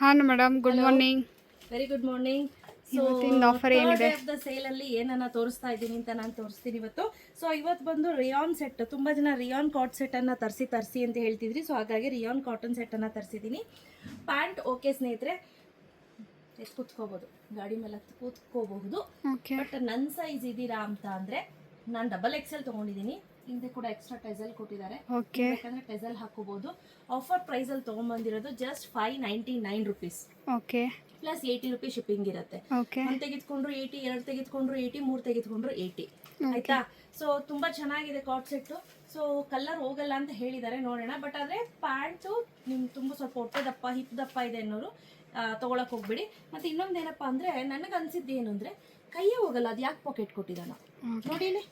ಹಾಂ madam good morning. Very good morning ಇವತ್ತಿನ ಏನಿದೆ? ದ ಸೇಲ್ ಅಲ್ಲಿ ಏನನ್ನ ತೋರಿಸ್ತಾ ಇದ್ದೀನಿ ಅಂತ ನಾನು ತೋರಿಸ್ತೀನಿ ಇವತ್ತು. ಸೊ ಇವತ್ತು ಬಂದು ರಿಯಾನ್ ಸೆಟ್ ತುಂಬಾ ಜನ ರಿಯಾನ್ ಕಾಟ್ ಸೆಟ್ ಅನ್ನ ತರಿಸಿ ತರಿಸಿ ಅಂತ ಹೇಳ್ತಿದ್ರಿ. ಸೊ ಹಾಗಾಗಿ ರಿಯಾನ್ ಕಾಟನ್ ಸೆಟ್ ಅನ್ನ ತರಿಸಿದ್ದೀನಿ. ಪ್ಯಾಂಟ್ ಓಕೆ ಸ್ನೇಹಿತರೆ. ಎಷ್ಟು ಕೂತ್ಕೋಬಹುದು ಗಾಡಿ ಮೇಲೆ ಕೂತ್ಕೋಬಹುದು. ಬಟ್ ನನ್ನ ಸೈಜ್ ಇದ್ದೀರಾ ಅಂತ ಅಂದ್ರೆ ನಾನು ಡಬಲ್ ಎಕ್ಸೆಲ್ ತಗೊಂಡಿದ್ದೀನಿ. ಹಿಂದೆ ಕೂಡ ಎಕ್ಸ್ಟ್ರಾ ಟೆಸಲ್ ಕೊಟ್ಟಿದ್ದಾರೆ. ಓಕೆ ಯಾಕಂದ್ರೆ ಟೆಸಲ್ ಹಾಕೋಬಹುದು ಆಫರ್ ಪ್ರೈಸ್ ಅಲ್ಲಿ ತಗೊಂಡ್ಬಂದಿರೋದು just five ninety nine rupees okay plus eighty rupees shipping ಇರುತ್ತೆ. ಓಕೆ ಒಂದು ತೆಗೆದುಕೊಂಡ್ರು ಏಯ್ಟಿ ಎರಡು ತೆಗೆದುಕೊಂಡ್ರು ಏಯ್ಟಿ ಮೂರು ತೆಗೆದುಕೊಂಡ್ರು ಏಯ್ಟಿ ಆಯ್ತಾ? ಸೊ ತುಂಬಾ ಚೆನ್ನಾಗಿದೆ ಕಾಟ್ ಸೆಟ್ ಸೊ ಕಲರ್ ಹೋಗಲ್ಲ ಅಂತ ಹೇಳಿದ್ದಾರೆ ನೋಡೋಣ. ಬಟ್ ಆದ್ರೆ ಪ್ಯಾಂಟು ನಿಮ್ ತುಂಬಾ ಸ್ವಲ್ಪ ಹೊಟ್ಟೆ ದಪ್ಪ ಹಿಪ್ ದಪ್ಪ ಇದೆ ಅನ್ನೋರು ತಗೊಳಕ್ ಹೋಗ್ಬೇಡಿ. ಮತ್ತೆ ಇನ್ನೊಂದ್ ಏನಪ್ಪಾ ಅಂದ್ರೆ ನನಗೆ ಅನ್ಸಿದ್ದು ಏನು ಅಂದ್ರೆ ಕೈಯೇ ಹೋಗಲ್ಲ ಅದು ಯಾಕೆ ಪಾಕೆಟ್ ಕೊಟ್ಟಿದ್ದಾನ ನೋಡಿ ಇಲ್ಲಿ.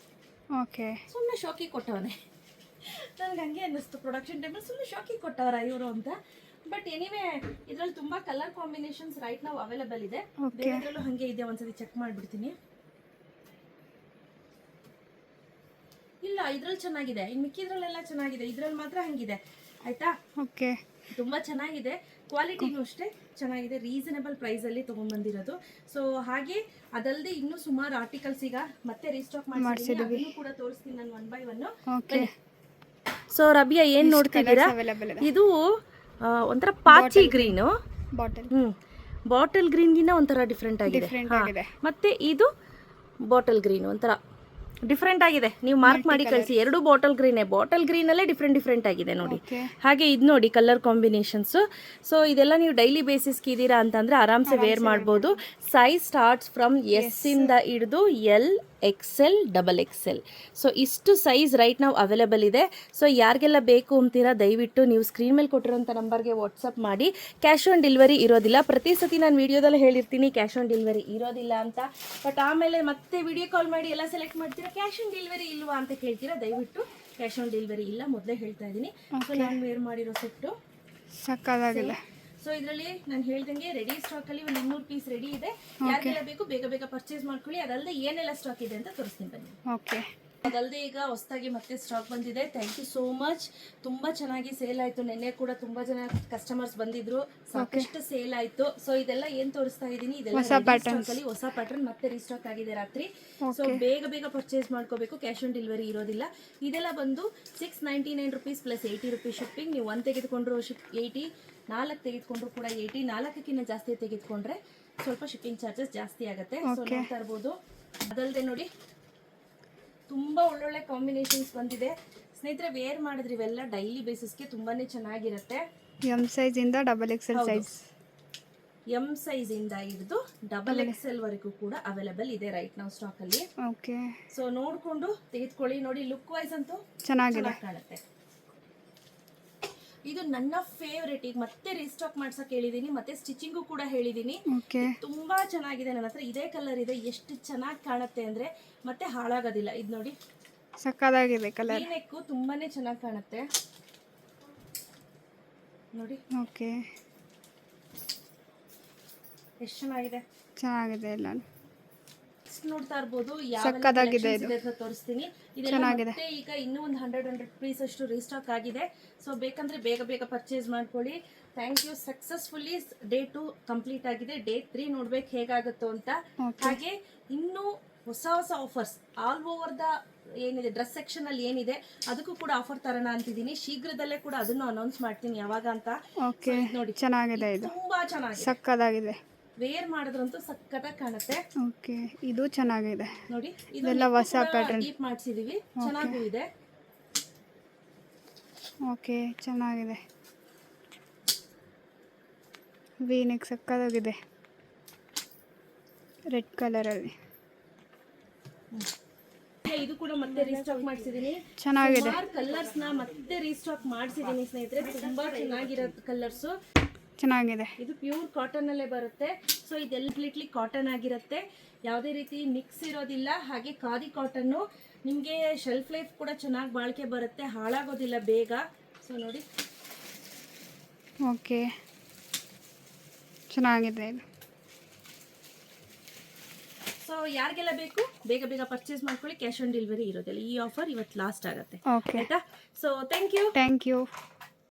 ಓಕೆ. ಸುಮ್ಮನೆ ಶಾಕಿ ಕೊಟ್ಟವನೆ. ನನಗೆ ಹಂಗೆ ಅನ್ನಿಸ್ತು ಪ್ರೊಡಕ್ಷನ್ ಟೈಮಲ್ಲಿ ಸುಮ್ಮನೆ ಶಾಕಿ ಕೊಟ್ಟವರ ಇವರು ಅಂತ. ಬಟ್ ಎನಿವೆ ಇದ್ರಲ್ಲಿ ತುಂಬಾ ಕಲರ್ ಕಾಂಬಿನೇಷನ್ಸ್ ರೈಟ್ ನಾವು ಅವೈಲೇಬಲ್ ಇದೆ. ಬೇರೆದ್ರಲ್ಲೂ ಹಂಗೆ ಇದೆ ಒಂದ್ಸತಿ ಚೆಕ್ ಮಾಡ್ಬಿಡ್ತೀನಿ. ಇಲ್ಲ ಇದ್ರಲ್ಲಿ ಚೆನ್ನಾಗಿದೆ. ಇನ್ನು ಮಿಕ್ಕಿದ್ರಲ್ಲೆಲ್ಲ ಚೆನ್ನಾಗಿದೆ. ಇದ್ರಲ್ಲಿ ಮಾತ್ರ ಹಂಗಿದೆ. ಆಯ್ತಾ? ಓಕೆ. ತುಂಬಾ ಚೆನ್ನಾಗಿದೆ. ಕ್ವಾಲಿಟಿನೂ ಅಷ್ಟೇ ಚೆನ್ನಾಗಿದೆ. ರೀಸನಬಲ್ ಪ್ರೈಸ್ ಅಲ್ಲಿ ತಗೊಂಡ್ಬಂದಿರೋದು. ಸೊ ಹಾಗೆ ಅದಲ್ಲದೆ ಇನ್ನೂ ಸುಮಾರು ಆರ್ಟಿಕಲ್ಸ್ ಈಗ ಮತ್ತೆ ರೀಸ್ಟಾಕ್ ಅದನ್ನು ಕೂಡ ತೋರಿಸ್ತೀನಿ ನಾನು one by one okay so Rabiya ಏನ್ ನೋಡ್ತಿದ್ದೀರಾ? ಇದು. ಒಂಥರ ಪಾಚಿ ಗ್ರೀನು ಬಾಟಲ್ ಹ್ಮ್. ಬಾಟಲ್ ಗ್ರೀನ್ಗಿನ್ನ ಒಂಥರ ಡಿಫ್ರೆಂಟ್ ಆಗಿದೆ. ಮತ್ತೆ ಇದು ಬಾಟಲ್ ಗ್ರೀನ್ ಒಂಥರ ಡಿಫ್ರೆಂಟ್ ಆಗಿದೆ. ನೀವು ಮಾರ್ಕ್ ಮಾಡಿ ಕಳಿಸಿ. ಎರಡು ಬಾಟಲ್ ಗ್ರೀನೇ ಬಾಟಲ್ ಗ್ರೀನಲ್ಲೇ ಡಿಫ್ರೆಂಟ್ ಡಿಫ್ರೆಂಟ್ ಆಗಿದೆ ನೋಡಿ. ಹಾಗೆ ಇದು ನೋಡಿ ಕಲರ್ ಕಾಂಬಿನೇಷನ್ಸ್ ಸೊ ಇದೆಲ್ಲ ನೀವು ಡೈಲಿ ಬೇಸಿಸ್ಗೆ ಇದ್ದೀರಾ ಅಂತಂದ್ರೆ ಆರಾಮ್ಸೆ ವೇರ್ ಮಾಡ್ಬೋದು. ಸೈಜ್ ಸ್ಟಾರ್ಟ್ಸ್ ಫ್ರಮ್ ಎಸ್ ಇಂದ ಹಿಡಿದು L XL double XL so ಇಷ್ಟು ಸೈಜ್ ರೈಟ್ ನಾವು ಅವೈಲೇಬಲ್ ಇದೆ. ಸೊ ಯಾರಿಗೆಲ್ಲ ಬೇಕು ಅಂತೀರಾ ದಯವಿಟ್ಟು ನೀವು ಸ್ಕ್ರೀನ್ ಮೇಲೆ ಕೊಟ್ಟಿರೋಂಥ ನಂಬರ್ಗೆ ವಾಟ್ಸಪ್ ಮಾಡಿ. ಕ್ಯಾಶ್ ಆನ್ ಡೆಲಿವರಿ ಇರೋದಿಲ್ಲ. ಪ್ರತಿ ಸತಿ ನಾನು ವೀಡಿಯೋದಲ್ಲಿ ಹೇಳಿರ್ತೀನಿ ಕ್ಯಾಶ್ ಆನ್ ಡೆಲಿವರಿ ಇರೋದಿಲ್ಲ ಅಂತ. ಬಟ್ ಆಮೇಲೆ ಮತ್ತೆ ವಿಡಿಯೋ ಕಾಲ್ ಮಾಡಿ ಎಲ್ಲ ಸೆಲೆಕ್ಟ್ ಮಾಡ್ತೀರಾ ಕ್ಯಾಶ್ ಆನ್ ಡೆಲಿವರಿ ಇಲ್ವಾ ಅಂತ ಕೇಳ್ತೀರಾ ದಯವಿಟ್ಟು ಕ್ಯಾಶ್ ಆನ್ ಡೆಲಿವರಿ ಇಲ್ಲ ಮೊದಲೇ ಹೇಳ್ತಾ ಇದ್ದೀನಿ. ಸೊ ನಾನು ವೇರ್ ಮಾಡಿರೋ ಸೆಟ್ಟು ಸಕ್ಕದಾಗಿದೆ ಸೊ ಇದರಲ್ಲಿ ನಾನು ಹೇಳ್ದಂಗೆ ರೆಡಿ ಸ್ಟಾಕ್ ಅಲ್ಲಿ ಒಂದು ಇನ್ನೂರು ಪೀಸ್ ರೆಡಿ ಇದೆ. ಯಾರಿಗೆಲ್ಲ ಬೇಕು ಬೇಗ ಬೇಗ ಪರ್ಚೇಸ್ ಮಾಡ್ಕೊಳ್ಳಿ. ಅದಲ್ಲದೆ ಏನೆಲ್ಲ ಸ್ಟಾಕ್ ಇದೆ ಅಂತ ತೋರಿಸ್ತೀನಿ ಬನ್ನಿ. ಓಕೆ ಅದಲ್ಲದೆ ಈಗ ಹೊಸದಾಗಿ ಮತ್ತೆ ಸ್ಟಾಕ್ ಬಂದಿದೆ. ಥ್ಯಾಂಕ್ ಯು ಸೋ ಮಚ್ ತುಂಬಾ ಚೆನ್ನಾಗಿ ಸೇಲ್ ಆಯ್ತು. ನಿನ್ನೆ ಕೂಡ ತುಂಬಾ ಜನ ಕಸ್ಟಮರ್ಸ್ ಬಂದಿದ್ರು. ಸಾಕಷ್ಟು ಸೇಲ್ ಆಯ್ತು. ಸೊ ಇದೆಲ್ಲ ಏನ್ ತೋರಿಸ್ತಾ ಇದೀನಿ? ಇದೆಲ್ಲ ಹೊಸ ಪ್ಯಾಟರ್ನ್ ಮತ್ತೆ ರೀಸ್ಟಾಕ್ ಆಗಿದೆ ರಾತ್ರಿ. ಸೊ ಬೇಗ ಬೇಗ ಪರ್ಚೇಸ್ ಮಾಡ್ಕೋಬೇಕು. ಕ್ಯಾಶ್ ಆನ್ ಡೆಲಿವರಿ ಇರೋದಿಲ್ಲ. ಇದೆಲ್ಲ ಬಂದು six ninety nine rupees plus eighty rupees shipping ನೀವು ಒಂದ್ ತೆಗೆದುಕೊಂಡ್ರು ಶಿಪ್ ಏಯ್ಟಿ ನಾಲ್ಕು ತೆಗೆದುಕೊಂಡ್ರು ಕೂಡ ಏಯ್ಟಿ. ನಾಲ್ಕಕ್ಕಿಂತ ಜಾಸ್ತಿ ತೆಗೆದುಕೊಂಡ್ರೆ ಸ್ವಲ್ಪ ಶಿಪ್ಪಿಂಗ್ ಚಾರ್ಜಸ್ ಜಾಸ್ತಿ ಆಗುತ್ತೆ. ಸೊ ನೋಡ್ತಾ ಇರ್ಬೋದು. ಅದಲ್ಲದೆ ನೋಡಿ ತುಂಬಾ ಒಳ್ಳೊಳ್ಳೆ ಕಾಂಬಿನೇಷನ್ಸ್ ಬಂದಿದೆ. ಸ್ನೇಹಿತರೆ ವೇರ್ ಮಾಡಿದ್ರೆ ಇವೆಲ್ಲ ಡೈಲಿ ಬೇಸಿಸ್ಗೆ ತುಂಬಾನೇ ಚೆನ್ನಾಗಿರುತ್ತೆ. ಎಂ ಸೈಜ್ ಇಂದ double XL size M size ಇಂದ ಹಿಡಿದು ಡಬಲ್ ಎಕ್ಸೆಲ್ ವರೆಗೂ ಕೂಡ ಅವೈಲೇಬಲ್ ಇದೆ ರೈಟ್ ನಾವು ಸ್ಟಾಕ್ ಅಲ್ಲಿ. ಓಕೆ ಸೊ ನೋಡ್ಕೊಂಡು ತೆಗೆದುಕೊಳ್ಳಿ. ನೋಡಿ ಲುಕ್ ವೈಸ್ ಅಂತೂ ಚೆನ್ನಾಗಿ ಕಾಣುತ್ತೆ. ಇದು ನನ್ನ ಫೇವ್ರೆಟ್ ಈಗ ಮತ್ತೆ ರೀಸ್ಟಾಕ್ ಮಾಡ್ಸಕ್ ಹೇಳಿದೀನಿ ಮತ್ತೆ ಸ್ಟಿಚಿಂಗು ಕೂಡ ಹೇಳಿದೀನಿ. ಓಕೆ ತುಂಬಾ ಚೆನ್ನಾಗಿದೆ ನನ್ನ ಹತ್ರ. ಇದೇ ಕಲರ್ ಇದೆ. ಎಷ್ಟು ಚೆನ್ನಾಗಿ ಕಾಣುತ್ತೆ ಅಂದ್ರೆ ಮತ್ತೆ ಹಾಳಾಗೋದಿಲ್ಲ. ಇದು ನೋಡಿ. ಸಕ್ಕದಾಗಿದೆ ಕಲರ್ ನೆಕ್ಕು ತುಂಬಾನೇ ಚೆನ್ನಾಗಿ ಕಾಣುತ್ತೆ. ನೋಡಿ. ಓಕೆ ಎಷ್ಟು ಚೆನ್ನಾಗಿದೆ? ಚೆನ್ನಾಗಿದೆ ಎಲ್ಲ ಇಷ್ಟ್ ನೋಡ್ತಾ ಇರ್ಬೋದು. ಸಕ್ಕತ್ತಾಗಿದೆ ಯಾವ ತೋರಿಸ್ತೀನಿ. ಚೆನ್ನಾಗಿದೆ. ಈಗ ಇನ್ನೂ ಒಂದು ಹಂಡ್ರೆಡ್ ಹಂಡ್ರೆಡ್ ಪೀಸ್ ಅಷ್ಟು ರೀಸ್ಟಾಕ್ ಆಗಿದೆ. ಸೊ ಬೇಕಂದ್ರೆ ಬೇಗ ಬೇಗ ಪರ್ಚೇಸ್ ಮಾಡ್ಕೊಳ್ಳಿ. Thank you successfully day two complete ಆಗಿದೆ. ಡೇ ತ್ರೀ ನೋಡ್ಬೇಕು ಹೇಗಾಗುತ್ತೋ ಅಂತ. ಹಾಗೆ ಇನ್ನೂ ಹೊಸ ಹೊಸ ಆಫರ್ಸ್ ಆಲ್ ಓವರ್ ದ ಏನಿದೆ ಡ್ರೆಸ್ ಸೆಕ್ಷನ್ ಅಲ್ಲಿ ಏನಿದೆ ಅದಕ್ಕೂ ಕೂಡ ಆಫರ್ ತರೋಣ ಅಂತಿದ್ದೀನಿ. ಶೀಘ್ರದಲ್ಲೇ ಕೂಡ ಅದನ್ನು ಅನೌನ್ಸ್ ಮಾಡ್ತೀನಿ ಯಾವಾಗ ಅಂತ. ನೋಡಿ. ಚೆನ್ನಾಗಿದೆ ಇದು ತುಂಬಾ ಚೆನ್ನಾಗಿ ಸಕ್ಕದಾಗಿದೆ ವೇರ್ ಮಾಡಿದ್ರಂತೂ ಸಖತ್ತಾಗಿ ಕಾಣುತ್ತೆ. ಓಕೆ ಇದು ಚೆನ್ನಾಗಿದೆ. ನೋಡಿ ಇದೆಲ್ಲ ಹೊಸ ಪ್ಯಾಟರ್ನ್ ಡೀಪ್ ಮಾಡಿಸಿದೀವಿ. ಚೆನ್ನಾಗೂ ಇದೆ. ಓಕೆ ಚೆನ್ನಾಗಿದೆ. ವೀನೆಕ್ ಸಕ್ಕದಾಗಿದೆ ರೆಡ್ ಕಲರಲ್ಲಿ ಇದು ಕೂಡ ಮತ್ತೆ ರೀಸ್ಟಾಕ್ ಮಾಡಿಸಿದೀನಿ. ಚೆನ್ನಾಗಿದೆ. ಕಲರ್ಸ್ನ ಮತ್ತೆ ರೀಸ್ಟಾಕ್ ಮಾಡಿಸಿದೀನಿ ಸ್ನೇಹಿತರೆ. ತುಂಬಾ ಚೆನ್ನಾಗಿರೋ ಕಲರ್ಸ್ ಚೆನ್ನಾಗಿದೆ. ಇದು ಪ್ಯೂರ್ ಕಾಟನ್ ಅಲ್ಲೇ ಬರುತ್ತೆ. ಸೊ ಇದೆಲ್ಲ ಕಂಪ್ಲೀಟ್ಲಿ ಕಾಟನ್ ಆಗಿರುತ್ತೆ. ಯಾವುದೇ ರೀತಿ ಮಿಕ್ಸ್ ಇರೋದಿಲ್ಲ. ಹಾಗೆ ಖಾದಿ ಕಾಟನ್ ನಿಮಗೆ ಶೆಲ್ಫ್ ಲೈಫ್ ಕೂಡ ಚೆನ್ನಾಗಿ ಬಾಳಿಕೆ ಬರುತ್ತೆ. ಹಾಳಾಗೋದಿಲ್ಲ ಬೇಗ. ಸೊ ನೋಡಿ. ಓಕೆ ಚೆನ್ನಾಗಿದೆ ಇದು. ಸೊ ಯಾರಿಗೆಲ್ಲ ಬೇಕು? ಬೇಗ ಬೇಗ ಪರ್ಚೇಸ್ ಮಾಡ್ಕೊಳ್ಳಿ. ಕ್ಯಾಶ್ ಆನ್ ಡೆಲಿವರಿ ಇರೋದಿಲ್ಲ. ಈ ಆಫರ್ ಇವತ್ತು ಲಾಸ್ಟ್ ಆಗುತ್ತೆ. ಓಕೆ ಆಯ್ತಾ? So thank you thank you